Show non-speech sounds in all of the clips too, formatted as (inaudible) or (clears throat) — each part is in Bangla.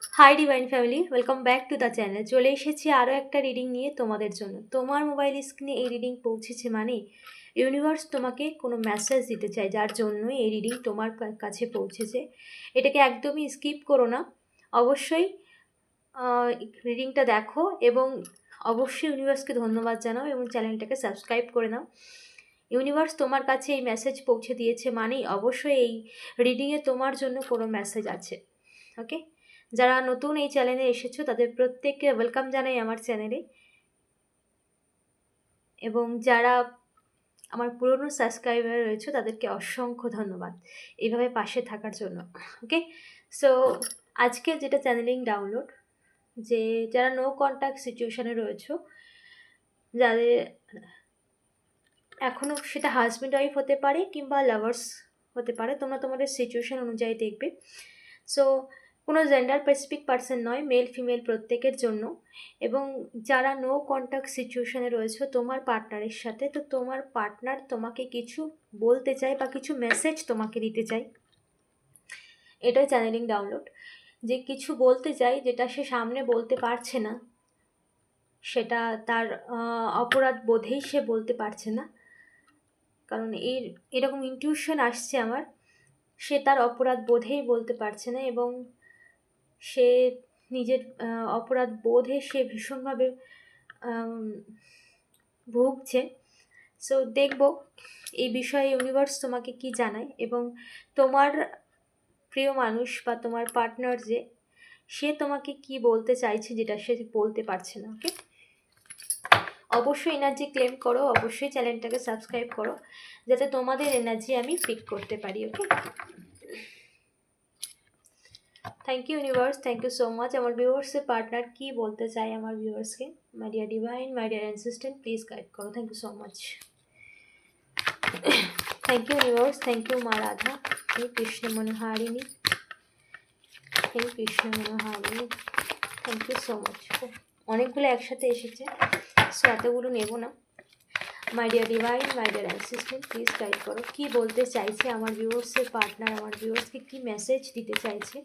Hi divine family welcome back to the channel চলে এসেছি আরও একটা রিডিং নিয়ে তোমাদের জন্য। তোমার মোবাইল স্ক্রিনে এই রিডিং পৌঁছেছে মানে ইউনিভার্স তোমাকে কোনো মেসেজ দিতে চায়, যার জন্যই এই রিডিং তোমার কাছে পৌঁছেছে। এটাকে একদমই স্কিপ করো না। অবশ্যই রিডিংটা দেখো এবং অবশ্যই ইউনিভার্সকে ধন্যবাদ জানাও এবং চ্যানেলটাকে সাবস্ক্রাইব করে নাও। ইউনিভার্স তোমার কাছে এই মেসেজ পৌঁছে দিয়েছে মানেই অবশ্যই এই রিডিংয়ে তোমার জন্য কোনো মেসেজ আছে। ওকে যারা নতুন এই চ্যানেলে এসেছ, তাদের প্রত্যেককে ওয়েলকাম জানাই আমার চ্যানেলে এবং যারা আমার পুরনো সাবস্ক্রাইবার রয়েছে, তাদেরকে অসংখ্য ধন্যবাদ। এইভাবে পাশে থাকার জন্য ওকে সো আজকে যেটা চ্যানেলিং ডাউনলোড যে যারা নো কন্ট্যাক্ট সিচুয়েশানে রয়েছো, যাদের এখনও সেটা হাজব্যান্ড ওয়াইফ হতে পারে কিংবা লাভার্স হতে পারে, তোমরা তোমাদের সিচুয়েশান অনুযায়ী দেখবে। সো কোনো জেন্ডার স্পেসিফিক পার্সন নয় মেল ফিমেল প্রত্যেকের জন্য। এবং যারা নো কন্ট্যাক্ট সিচুয়েশানে রয়েছে, তোমার পার্টনারের সাথে, তো তোমার পার্টনার তোমাকে কিছু বলতে চায় বা কিছু মেসেজ তোমাকে দিতে চায়। এটাই চ্যানেলিং ডাউনলোড যে কিছু বলতে চাই যেটা সে সামনে বলতে পারছে না, সেটা তার অপরাধ বোধেই সে বলতে পারছে না। কারণ এর, এরকম ইনটিউশন আসছে আমার, সে তার অপরাধ বোধেই বলতে পারছে না এবং সে নিজের অপরাধ বোধে সে ভীষণভাবে ভুগছে। সো দেখব এই বিষয়ে ইউনিভার্স তোমাকে কি জানায় এবং তোমার প্রিয় মানুষ বা তোমার পার্টনার যে, সে তোমাকে কি বলতে চাইছে যেটা সে বলতে পারছে না ওকে অবশ্যই এনার্জি ক্লেম করো, অবশ্যই চ্যানেলটাকে সাবস্ক্রাইব করো, যাতে তোমাদের এনার্জি আমি পিক করতে পারি okay thank you universe thank you so much আমার ভিউয়ার্সের পার্টনার কি বলতে চাই আমার ভিউয়ার্সকে my dear divine my dear assistant please guide করো। Thank you so much thank you universe thank you মা রাধা। হে কৃষ্ণ মনোহারিণী। হে কৃষ্ণ মনোহারিণী। থ্যাংক ইউ সো মাচ অনেকগুলো একসাথে এসেছে। সো এতগুলো নেব না। My dear divine my dear assistant please guide করো কী বলতে চাইছে আমার ভিউয়ার্সের পার্টনার আমার ভিউয়ার্সকে কী মেসেজ দিতে চাইছে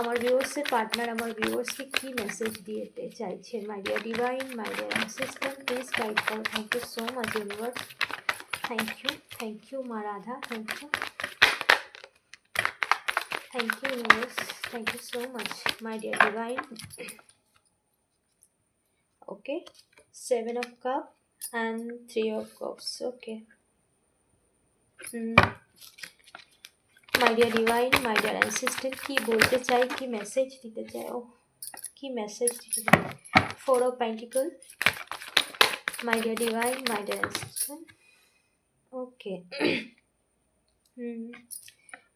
আমার ভিউয়ার্সের পার্টনার আমার ভিউয়ার্সকে কী মেসেজ দিতে চাইছে my dear divine my dear assistant please guide করো thank you so much universe thank you thank you মা Radha thank you thank you universe thank you so much my dear divine okay, seven of cup and three of cups, okay. Hmm. My dear divine my dear assistant কি বলতে চাই কি মেসেজ দিতে চাই ও কি মেসেজ দিতে চাই four of pentacles my dear divine my dear assistant okay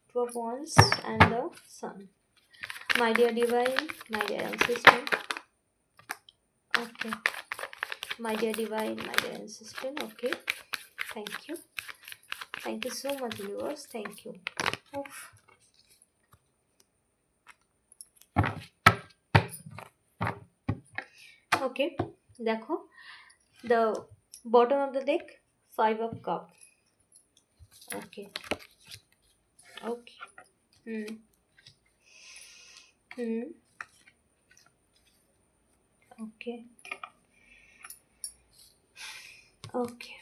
two of wands and the sun my dear divine my dear assistant Okay. (clears throat) My dear divine, my dear assistant. Okay. Thank you. Thank you so much, universe. Thank you. Oof. Okay. দেখো the bottom of the deck five of cup okay okay hmm hmm Okay. Okay.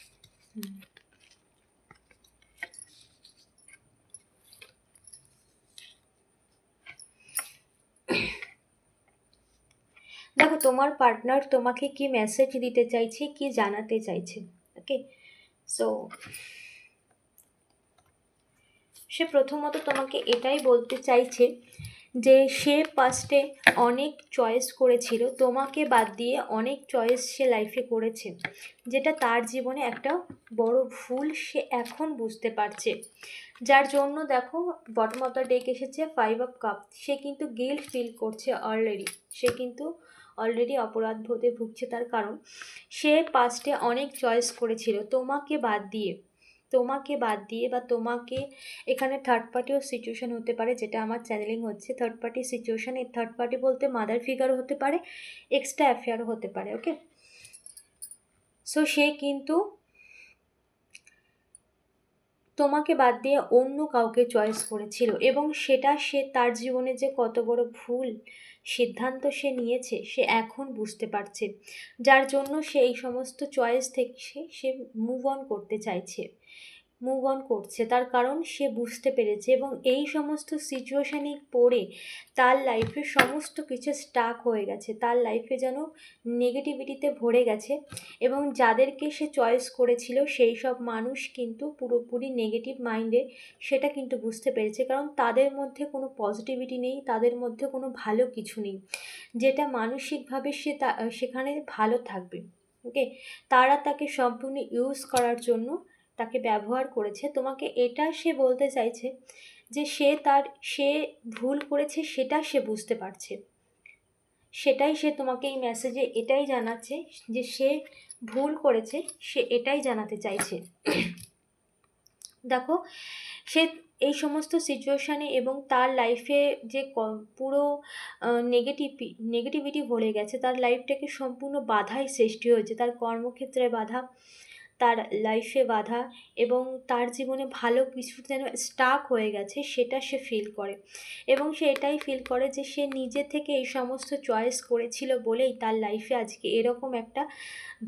দেখো, তোমার পার্টনার তোমাকে কি মেসেজ দিতে চাইছে, কি জানাতে চাইছে ওকে সো সে প্রথমত তোমাকে এটাই বলতে চাইছে যে সে পাস্টে অনেক চয়েস করেছিল, তোমাকে বাদ দিয়ে অনেক চয়েস সে লাইফে করেছে, যেটা তার জীবনে একটা বড় ভুল সে এখন বুঝতে পারছে। যার জন্য দেখো বটম অফ দ্য ডেক এসেছে ফাইভ অফ কাপ সে কিন্তু গিল্ট ফিল করছে অলরেডি সে কিন্তু অলরেডি অপরাধ বোধে ভুগছে তার কারণ, সে পাস্টে অনেক চয়েস করেছিল, তোমাকে বাদ দিয়ে। তোমাকে বাদ দিয়ে বা তোমাকে এখানে থার্ড পার্টিও সিচুয়েশান হতে পারে, যেটা আমার চ্যানেলিং হচ্ছে। থার্ড পার্টি সিচুয়েশান এই থার্ড পার্টি বলতে মাদার ফিগারও হতে পারে এক্সট্রা অ্যাফেয়ারও হতে পারে ওকে সো সে কিন্তু তোমাকে বাদ দিয়ে অন্য কাউকে চয়েস করেছিল এবং সেটা সে তার জীবনে যে কত বড় ভুল সিদ্ধান্ত সে নিয়েছে, সে এখন বুঝতে পারছে। যার জন্য সে এই সমস্ত চয়েস থেকে সে- মুভ অন করতে চাইছে। মুভ অন করছে। তার কারণ সে বুঝতে পেরেছে এবং এই সমস্ত সিচুয়েশানে পড়ে তার লাইফে সমস্ত কিছু স্টাক হয়ে গেছে। তার লাইফে যেন নেগেটিভিটিতে ভরে গেছে এবং যাদেরকে সে চয়েস করেছিল সেই সব মানুষ কিন্তু পুরোপুরি নেগেটিভ মাইন্ডে সেটা কিন্তু বুঝতে পেরেছে। কারণ তাদের মধ্যে কোনো পজিটিভিটি নেই, তাদের মধ্যে কোনো ভালো কিছু নেই। যেটা মানসিকভাবে সে তা, সেখানে ভালো থাকবে। ওকে তারা তাকে সম্পূর্ণ ইউজ করার জন্য তাকে ব্যবহার করেছে, তোমাকে এটা সে বলতে চাইছে যে সে তার, সে ভুল করেছে সেটা সে বুঝতে পারছে। সেটাই সে তোমাকে এই মেসেজে এটাই জানাচ্ছে যে সে ভুল করেছে, সে এটাই জানাতে চাইছে। দেখো, সে এই সমস্ত সিচুয়েশানে এবং তার লাইফে যে পুরো নেগেটিভি নেগেটিভিটি ভরে গেছে, তার লাইফটাকে সম্পূর্ণ বাধাই সৃষ্টি হয়েছে, তার কর্মক্ষেত্রে বাধা। তার লাইফে বাধা এবং তার জীবনে ভালো কিছু যেন স্টাক হয়ে গেছে, সেটা সে ফিল করে। এবং সে এটাই ফিল করে যে সে নিজে থেকে এই সমস্ত চয়েস করেছিল বলেই তার লাইফে আজকে এরকম একটা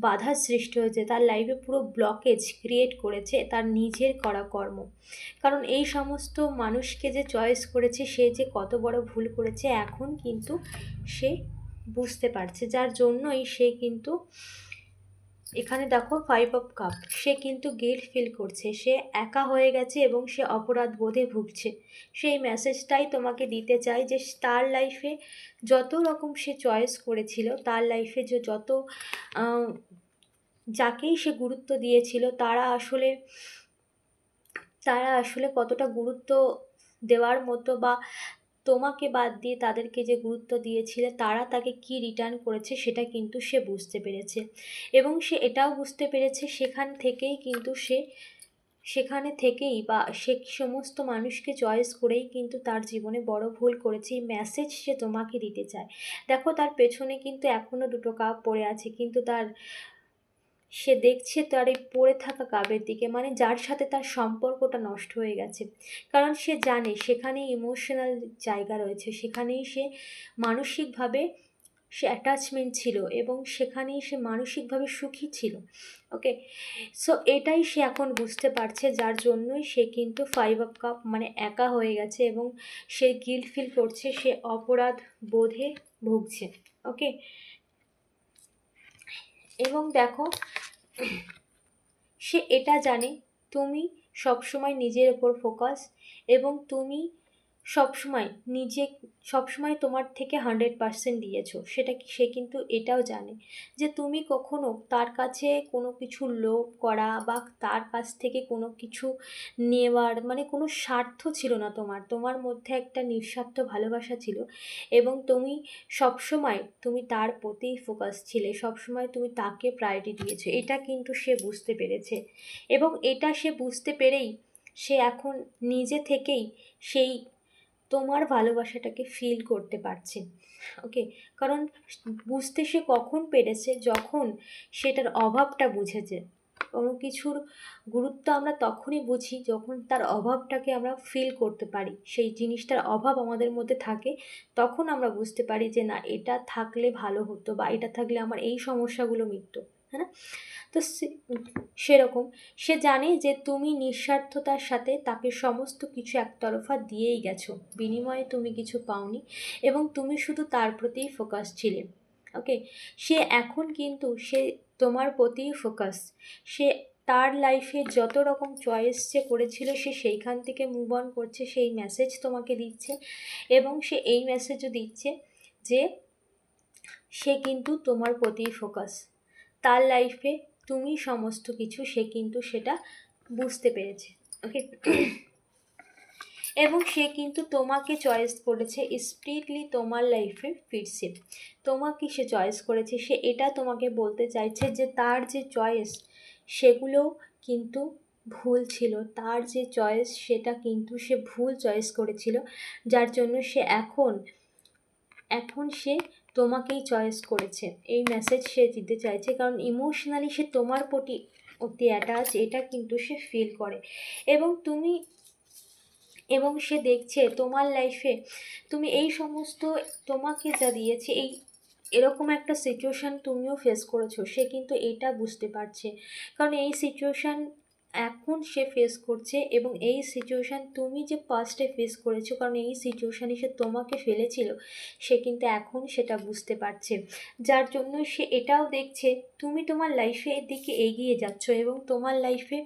বাধার সৃষ্টি হয়েছে। তার লাইফে পুরো ব্লকেজ ক্রিয়েট করেছে তার নিজের করা কর্ম। কারণ এই সমস্ত মানুষকে যে চয়েস করেছে, সে যে কত বড় ভুল করেছে, এখন কিন্তু সে বুঝতে পারছে। যার জন্যই সে কিন্তু এখানে দেখো ফাইভ অফ কাপ সে কিন্তু গিল্ট ফিল করছে, সে একা হয়ে গেছে এবং সে অপরাধ বোধে ভুগছে। সেই মেসেজটাই তোমাকে দিতে চাই যে তার লাইফে যত রকম সে চয়েস করেছিল, তার লাইফে যে যত যাকেই সে গুরুত্ব দিয়েছিল, তারা আসলে তারা আসলে কতটা গুরুত্ব দেওয়ার মতো বা তোমাকে বাদ দিয়ে তাদেরকে যে গুরুত্ব দিয়েছিলে, তারা তাকে কি রিটার্ন করেছে সেটা কিন্তু সে বুঝতে পেরেছে। এবং সে এটাও বুঝতে পেরেছে সেখান থেকেই কিন্তু সে, সেখানে থেকেই বা সে সমস্ত মানুষকে চয়েস করেই কিন্তু তার জীবনে বড় ভুল করেছে, এই মেসেজ সে তোমাকে দিতে চায়। দেখো তার পেছনে কিন্তু এখনও দুটো কাপ পড়ে আছে, কিন্তু তার সে দেখছে তার এই পড়ে থাকা কাবের দিকে মানে যার সাথে তার সম্পর্কটা নষ্ট হয়ে গেছে। কারণ সে জানে সেখানে ইমোশনাল জায়গা রয়েছে, সেখানেই সে মানসিকভাবে সে অ্যাটাচমেন্ট ছিল এবং সেখানেই সে মানসিকভাবে সুখী ছিল। ওকে সো এটাই সে এখন বুঝতে পারছে, যার জন্যই সে কিন্তু ফাইভ আপ কাপ মানে একা হয়ে গেছে এবং সে গিল্ট ফিল করছে, সে অপরাধ বোধে ভুগছে। ওকে এবং দেখো সে এটা জানে তুমি সবসময় নিজের ওপর ফোকাস এবং তুমি সবসময় নিজে, সবসময় তোমার থেকে হান্ড্রেড পার্সেন্ট দিয়েছ। সেটা সে কিন্তু এটাও জানে যে তুমি কখনো তার কাছে কোনো কিছু লোভ করা বা তার কাছ থেকে কোনো কিছু নেওয়ার মানে কোনো স্বার্থ ছিল না তোমার। তোমার মধ্যে একটা নিঃস্বার্থ ভালোবাসা ছিল এবং তুমি সবসময় তুমি তার প্রতিই ফোকাস ছিলে, সবসময় তুমি তাকে প্রায়োরিটি দিয়েছ। এটা কিন্তু সে বুঝতে পেরেছে এবং এটা সে বুঝতে পেরেই সে এখন নিজে থেকেই সেই তোমার ভালোবাসাটাকে ফিল করতে পারছে। ওকে কারণ বুঝতে সে কখন পেরেছে, যখন সেটার অভাবটা বুঝেছে। কোনো কিছুর গুরুত্ব আমরা তখনই বুঝি যখন তার অভাবটাকে আমরা ফিল করতে পারি। সেই জিনিসটার অভাব আমাদের মধ্যে থাকে, তখন আমরা বুঝতে পারি যে না, এটা থাকলে ভালো হতো বা এটা থাকলে আমার এই সমস্যাগুলো মিটতো। হ্যাঁ না? তো সেরকম। সে জানে যে তুমি নিঃস্বার্থতার সাথে তাকে সমস্ত কিছু একতরফা দিয়েই গেছো। বিনিময়ে তুমি কিছু পাওনি এবং তুমি শুধু তার প্রতিই ফোকাস ছিলে। ওকে সে এখন কিন্তু সে তোমার প্রতিই ফোকাস সে তার লাইফে যত রকম চয়েস সে করেছিল, সে সেইখান থেকে মুভ অন করছে, সেই মেসেজ তোমাকে দিচ্ছে এবং সে এই মেসেজও দিচ্ছে যে সে কিন্তু তোমার প্রতিই ফোকাস তার লাইফে তুমি সমস্ত কিছু, সে কিন্তু সেটা বুঝতে পেরেছে ওকে এবং সে কিন্তু তোমাকে চয়েস করেছে স্পিডলি তোমার লাইফে ফিরছে তোমাকে সে চয়েস করেছে, সে এটা তোমাকে বলতে চাইছে যে তার যে চয়েস সেগুলো কিন্তু ভুল ছিল। তার যে চয়েস সেটা কিন্তু সে ভুল চয়েস করেছিল। যার জন্য সে এখন এখন সে তোমাকেই চয়েস করেছে। এই মেসেজ সে দিতে চাইছে কারণ ইমোশনালি সে তোমার প্রতি অতি অ্যাটাচ এটা কিন্তু সে ফিল করে। এবং তুমি, এবং সে দেখছে তোমার লাইফে তুমি এই সমস্ত তোমাকে যা দিয়েছে, এই এরকম একটা সিচুয়েশান তুমিও ফেস করেছ, সে কিন্তু এটা বুঝতে পারছে। কারণ এই সিচুয়েশান এখন সে ফেস করছে এবং এই সিচুয়েশান তুমি যে পাস্টে ফেস করেছ, কারণ এই সিচুয়েশানে সে তোমাকে ফেলেছিল, সে কিন্তু এখন সেটা বুঝতে পারছে। যার জন্য সে এটাও দেখছে, তুমি তোমার লাইফের দিকে এগিয়ে যাচ্ছ এবং তোমার লাইফে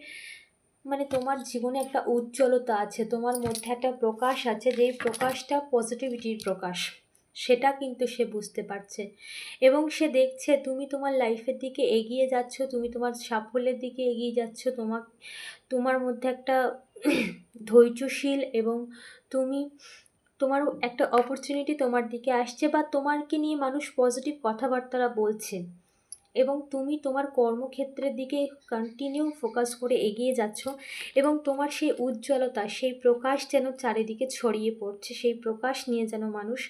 মানে তোমার জীবনে একটা উজ্জ্বলতা আছে, তোমার মধ্যে একটা প্রকাশ আছে, যেই প্রকাশটা পজিটিভিটির প্রকাশ। সেটা কিন্তু সে বুঝতে পারছে। এবং সে দেখছে তুমি তোমার লাইফের দিকে এগিয়ে যাচ্ছ, তুমি তোমার সাফল্যের দিকে এগিয়ে যাচ্ছ তোমার তোমার মধ্যে একটা ধৈর্যশীল এবং তুমি, তোমার একটা অপরচুনিটি তোমার দিকে আসছে বা তোমাকে নিয়ে মানুষ পজিটিভ কথাবার্তারা বলছে। এবং তুমি তোমার কর্মক্ষেত্রের দিকে কন্টিনিউ ফোকাস করে এগিয়ে যাচ্ছ এবং তোমার সেই উজ্জ্বলতা, সেই প্রকাশ যেন চারিদিকে ছড়িয়ে পড়ছে, সেই প্রকাশ নিয়ে যেন মানুষ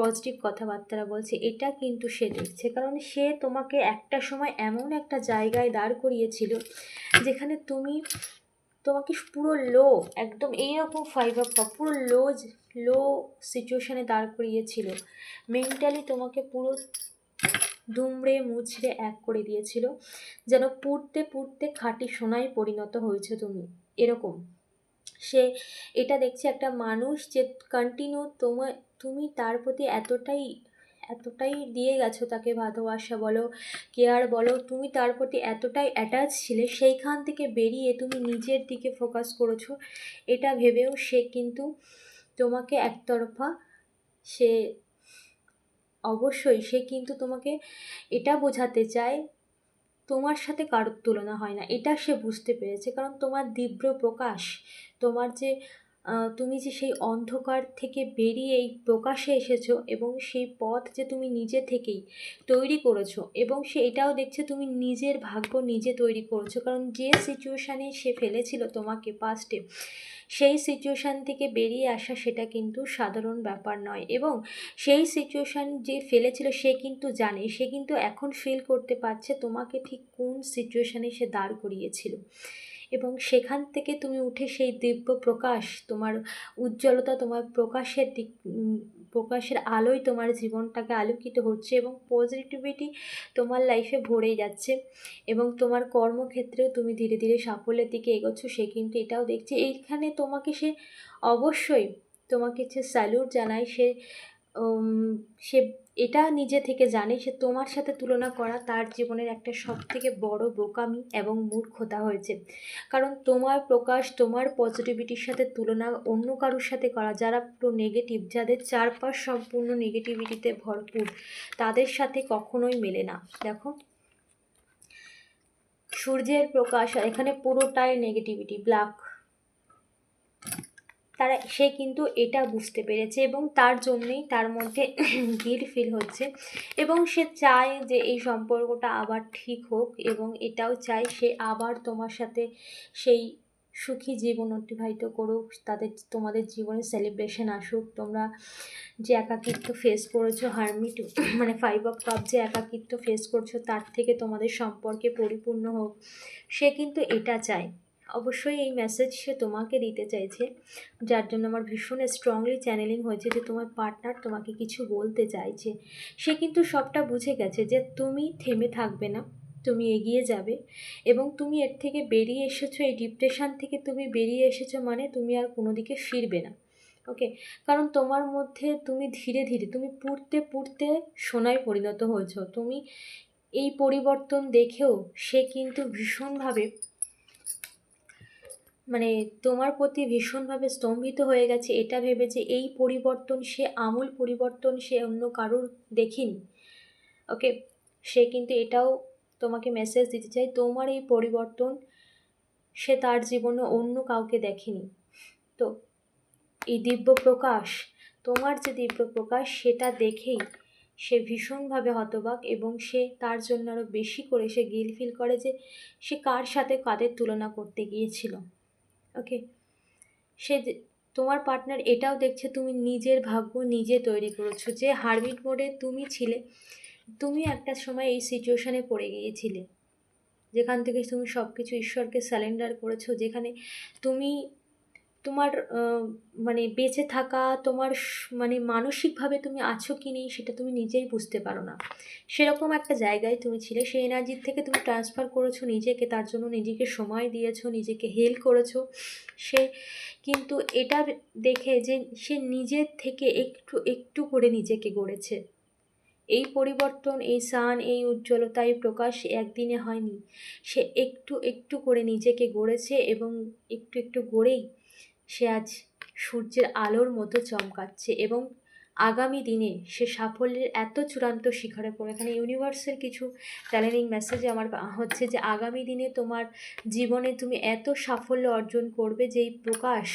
পজিটিভ কথাবার্তা বলছে, এটা কিন্তু সে দেখছে। কারণ সে তোমাকে একটা সময় এমন একটা জায়গায় দাঁড় করিয়েছিল, যেখানে তুমি তোমাকে পুরো লো একদম এইরকম ফাইভ আপ পুরো লো লো সিচুয়েশানে দাঁড় করিয়েছিল। মেন্টালি তোমাকে পুরো দুমড়ে মুচড়ে এক করে দিয়েছিল, যেন পুড়তে পুড়তে খাঁটি সোনায় পরিণত হয়েছে তুমি। এরকম। সে এটা দেখছে একটা মানুষ যে কন্টিনিউ তোমার তুমি তার প্রতি এতটাই এতটাই দিয়ে গেছো তাকে ভালোবাসা বলো কেয়ার বলো, তুমি তার প্রতি এতটাই অ্যাটাচ ছিলে, সেইখান থেকে বেরিয়ে তুমি নিজের দিকে ফোকাস করেছ। এটা ভেবেও সে কিন্তু তোমাকে একতরফা সে অবশ্যই সে কিন্তু তোমাকে এটা বোঝাতে চায় তোমার সাথে কারোর তুলনা হয় না। এটা সে বুঝতে পেরেছে। কারণ তোমার তীব্র প্রকাশ, তোমার যে তুমি যে সেই অন্ধকার থেকে বেরিয়ে এই প্রকাশে এসেছ এবং সেই পথ যে তুমি নিজে থেকেই তৈরি করেছ এবং সে এটাও দেখছে তুমি নিজের ভাগ্য নিজে তৈরি করেছ। কারণ যে সিচুয়েশানে সে ফেলেছিল তোমাকে পাস্টে সেই সিচুয়েশান থেকে বেরিয়ে আসা সেটা কিন্তু সাধারণ ব্যাপার নয়। এবং সেই সিচুয়েশান যে ফেলেছিল সে কিন্তু জানে, সে কিন্তু এখন ফিল করতে পারছে তোমাকে ঠিক কোন সিচুয়েশানে সে দাঁড় করিয়েছিল। এবং সেখান থেকে তুমি উঠে সেই দিব্য প্রকাশ, তোমার উজ্জ্বলতা, তোমার প্রকাশের দিক প্রকাশের আলোয় তোমার জীবনটাকে আলোকিত হচ্ছে এবং পজিটিভিটি তোমার লাইফে ভরে যাচ্ছে এবং তোমার কর্মক্ষেত্রেও তুমি ধীরে ধীরে সাফল্যের দিকে এগোচ্ছ, সে কিন্তু এটাও দেখছে। এইখানে তোমাকে সে অবশ্যই তোমাকে সে স্যালুট জানায়, সে সে এটা নিজে থেকে জানে সে তোমার সাথে তুলনা করা তার জীবনের একটা সব থেকে বড় বোকামি এবং মূর্খতা হয়েছে। কারণ তোমার প্রকাশ, তোমার পজিটিভিটির সাথে তুলনা অন্য কারোর সাথে করা, যারা পুরো নেগেটিভ যাদের চারপাশ সম্পূর্ণ নেগেটিভিটিতে ভরপুর, তাদের সাথে কখনোই মেলে না। দেখো, সূর্যের প্রকাশ, এখানে পুরোটাই নেগেটিভিটি ব্ল্যাক তারা, সে কিন্তু এটা বুঝতে পেরেছে এবং তার জন্যেই তার মধ্যে (clears throat) গিল ফিল হচ্ছে এবং সে চায় যে এই সম্পর্কটা আবার ঠিক হোক এবং এটাও চায় সে আবার তোমার সাথে সেই সুখী জীবন অতিবাহিত করুক, তাদের, তোমাদের জীবনে সেলিব্রেশন আসুক। তোমরা যে একাকিত্ব ফেস করেছ হারমিট (clears throat) মানে ফাইভ অফ কাপ যে একাকিত্ব ফেস করছ, তার থেকে তোমাদের সম্পর্কে পরিপূর্ণ হোক। সে কিন্তু এটা চায়। অবশ্যই এই মেসেজ সে তোমাকে দিতে চাইছে। যার জন্য আমার ভীষণ স্ট্রংলি চ্যানেলিং হয়েছে যে তোমার পার্টনার তোমাকে কিছু বলতে চাইছে। সে কিন্তু সবটা বুঝে গেছে যে তুমি থেমে থাকবে না, তুমি এগিয়ে যাবে এবং তুমি এর থেকে বেরিয়ে এসেছ, এই ডিপ্রেশান থেকে তুমি বেরিয়ে এসেছ মানে তুমি আর কোনো দিকে ফিরবে না। ওকে কারণ তোমার মধ্যে তুমি ধীরে ধীরে, তুমি পুড়তে পুড়তে সোনায় পরিণত হয়েছো। তুমি এই পরিবর্তন দেখেও সে কিন্তু ভীষণভাবে মানে তোমার প্রতি ভীষণভাবে স্তম্ভিত হয়ে গেছে। এটা ভেবে যে এই পরিবর্তন সে, আমূল পরিবর্তন সে অন্য কারোর দেখিনি। ওকে? সে কিন্তু এটাও তোমাকে মেসেজ দিতে চাই তোমার এই পরিবর্তন সে তার জীবনে অন্য কাউকে দেখেনি। তো এই দিব্য প্রকাশ, তোমার যে দিব্য প্রকাশ, সেটা দেখেই সে ভীষণভাবে হতবাক এবং সে তার জন্য আরও বেশি করে সে গিল ফিল করে যে সে কার সাথে কাদের তুলনা করতে গিয়েছিল। ওকে সে তোমার পার্টনার এটাও দেখছে, তুমি নিজের ভাগ্য নিজে তৈরি করেছ যে হারমিট মোডে তুমি ছিলে। তুমি একটা সময় এই সিচুয়েশানে পড়ে গিয়েছিলে। যেখান থেকে তুমি সব কিছু ঈশ্বরকে স্যালেন্ডার করেছ, যেখানে তুমি তোমার মানে বেঁচে থাকা, তোমার মানে মানসিকভাবে তুমি আছো কি নেই সেটা তুমি নিজেই বুঝতে পারো না। সেরকম একটা জায়গায় তুমি ছিলে, সেই এনার্জির থেকে তুমি ট্রান্সফার করেছ নিজেকে, তার জন্য নিজেকে সময় দিয়েছ, নিজেকে হেল করেছ। সে কিন্তু এটা দেখে যে সে নিজের থেকে একটু একটু করে নিজেকে গড়েছে। এই পরিবর্তন, এই সান, এই উজ্জ্বলতা, এই প্রকাশ একদিনে হয়নি। সে একটু একটু করে নিজেকে গড়েছে এবং একটু একটু গড়েই সে আজ সূর্যের আলোর মতো চমকাচ্ছে এবং আগামী দিনে সে সাফল্যের এত চূড়ান্ত শিখরে পড়ে। এখানে ইউনিভার্সের কিছু চ্যানেলিং মেসেজ আমার হচ্ছে যে আগামী দিনে তোমার জীবনে তুমি এত সাফল্য অর্জন করবে যে এই প্রকাশ,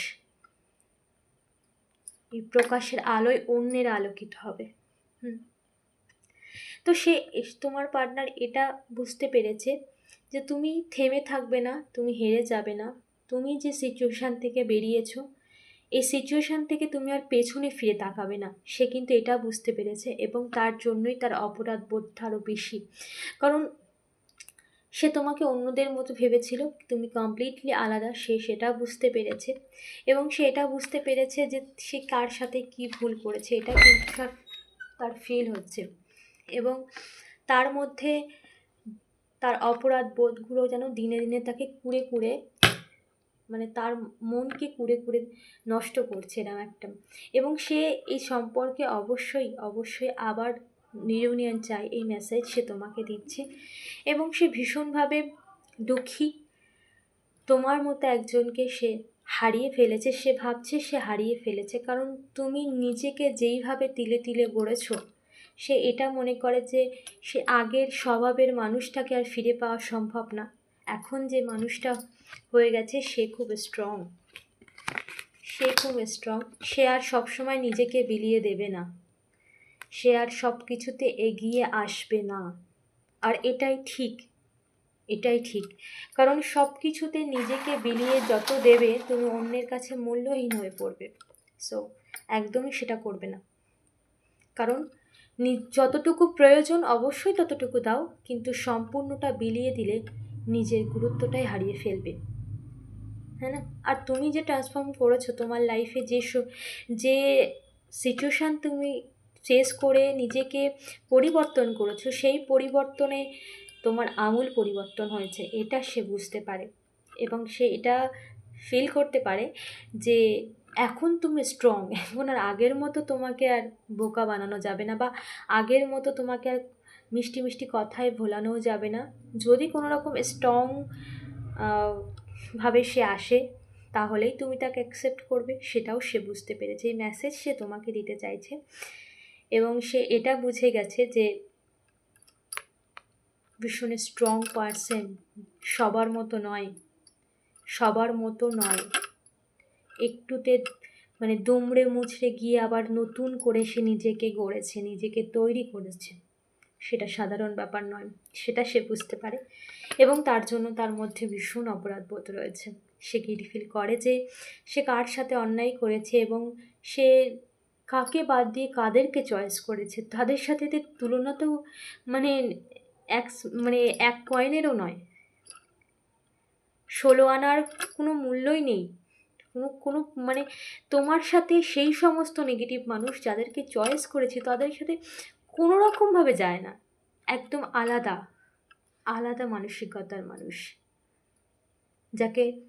এই প্রকাশের আলোয় অন্যের আলোকিত হবে। হুম। তো সে তোমার পার্টনার এটা বুঝতে পেরেছে যে তুমি থেমে থাকবে না, তুমি হেরে যাবে না। তুমি যে সিচুয়েশান থেকে বেরিয়েছো, এই সিচুয়েশান থেকে তুমি আর পেছনে ফিরে তাকাবে না। সে কিন্তু এটা বুঝতে পেরেছে এবং তার জন্যই তার অপরাধ বোধটা আরও বেশি। কারণ সে তোমাকে অন্যদের মতো ভেবেছিল, তুমি কমপ্লিটলি আলাদা, সে সেটা বুঝতে পেরেছে এবং সে এটা বুঝতে পেরেছে যে সে কার সাথে কি ভুল করেছে, এটা কিন্তু তার- ফিল হচ্ছে এবং তার মধ্যে তার অপরাধ বোধগুলো যেন দিনে দিনে তাকে কুড়ে কুড়ে মানে তার মনকে কুড়ে কুড়ে নষ্ট করছে এরকম একটা। এবং সে এই সম্পর্কে অবশ্যই অবশ্যই আবার রিউনিয়ন চায় এই মেসেজ সে তোমাকে দিচ্ছে। এবং সে ভীষণভাবে দুঃখী। তোমার মতো একজনকে সে হারিয়ে ফেলেছে, সে ভাবছে সে হারিয়ে ফেলেছে। কারণ তুমি নিজেকে যেইভাবে তিলে তিলে গড়েছো, সে এটা মনে করে যে সে আগের স্বভাবের মানুষটাকে আর ফিরে পাওয়া সম্ভব না। এখন যে মানুষটা হয়ে গেছে, সে খুব স্ট্রং সে খুব স্ট্রং সে আর সবসময় নিজেকে বিলিয়ে দেবে না। সে আর সব কিছুতে এগিয়ে আসবে না। আর এটাই ঠিক। এটাই ঠিক। কারণ সব কিছুতে নিজেকে বিলিয়ে যত দেবে, তুমি অন্যের কাছে মূল্যহীন হয়ে পড়বে। সো একদমই সেটা করবে না। কারণ যতটুকু প্রয়োজন অবশ্যই ততটুকু দাও, কিন্তু সম্পূর্ণটা বিলিয়ে দিলে নিজের গুরুত্বটাই হারিয়ে ফেলবে। হ্যাঁ না? আর তুমি যে ট্রান্সফর্ম করেছ তোমার লাইফে যে যে সিচুয়েশান তুমি ফেস করে নিজেকে পরিবর্তন করেছ, সেই পরিবর্তনে তোমার আমূল পরিবর্তন হয়েছে, এটা সে বুঝতে পারে। এবং সে এটা ফিল করতে পারে যে এখন তুমি স্ট্রং এখন আর আগের মতো তোমাকে আর বোকা বানানো যাবে না বা আগের মতো তোমাকে আর মিষ্টি মিষ্টি কথায় ভোলানোও যাবে না। যদি কোনো রকম স্ট্রং ভাবে সে আসে, তাহলেই তুমি তাকে অ্যাকসেপ্ট করবে, সেটাও সে বুঝতে পেরেছে। এই মেসেজ সে তোমাকে দিতে চাইছে এবং সে এটা বুঝে গেছে যে ভীষণ স্ট্রং পারসন সবার মতো নয়, সবার মতো নয়। একটুতে মানে দুমড়ে মুচড়ে গিয়ে আবার নতুন করে সে নিজেকে গড়েছে, নিজেকে তৈরি করেছে। সেটা সাধারণ ব্যাপার নয়, সেটা সে বুঝতে পারে এবং তার জন্য তার মধ্যে ভীষণ অপরাধ বোধ রয়েছে। সে গিট ফিল করে যে সে কার সাথে অন্যায় করেছে এবং সে কাকে বাদ দিয়ে কাদেরকে চয়েস করেছে। তাদের সাথে তুলনা তো মানে এক মানে এক কয়েনেরও নয়। ষোলো আনার কোনো মূল্যই নেই। কোনো কোনো মানে তোমার সাথে সেই সমস্ত নেগেটিভ মানুষ যাদেরকে চয়েস করেছে, তাদের সাথে কোনো রকমভাবে যায় না। একদম আলাদা আলাদা মানসিকতার মানুষ। যাকে,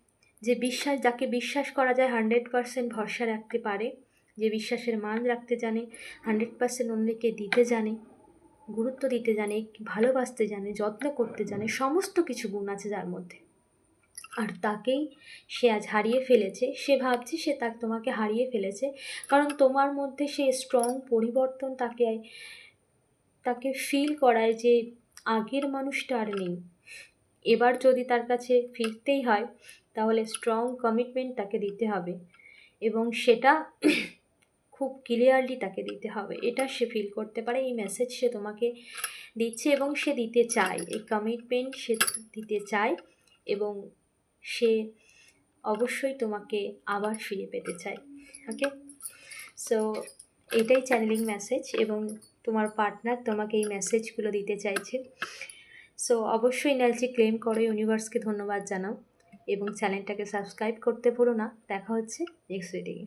যে বিশ্বাস, যাকে বিশ্বাস করা যায় হান্ড্রেড পারসেন্ট ভরসা রাখতে পারে, যে বিশ্বাসের মান রাখতে জানে, হান্ড্রেড পারসেন্ট অন্যকে দিতে জানে, গুরুত্ব দিতে জানে, ভালোবাসতে জানে, যত্ন করতে জানে, সমস্ত কিছু গুণ আছে যার মধ্যে। আর তাকেই সে আজ হারিয়ে ফেলেছে, সে ভাবছে সে তার তোমাকে হারিয়ে ফেলেছে, কারণ তোমার মধ্যে সে স্ট্রং পরিবর্তন তাকে তাকে ফিল করায় যে আগের মানুষটা আর নেই। এবার যদি তার কাছে ফিরতেই হয়, তাহলে স্ট্রং কমিটমেন্ট তাকে দিতে হবে এবং সেটা খুব ক্লিয়ারলি তাকে দিতে হবে। এটা সে ফিল করতে পারে, এই মেসেজ সে তোমাকে দিচ্ছে এবং সে দিতে চায়। এই কমিটমেন্ট সে দিতে চায় এবং সে অবশ্যই তোমাকে আবার ফিরে পেতে চায়। ওকে সো এটাই চ্যানেলিং মেসেজ এবং তোমার পার্টনার তোমাকে এই মেসেজগুলো দিতে চাইছে। সো অবশ্যই এনার্জি ক্লেম করো ইউনিভার্সকে ধন্যবাদ জানাও এবং চ্যানেলটাকে সাবস্ক্রাইব করতে ভুলো না। দেখা হচ্ছে নেক্সট রিডিংয়ে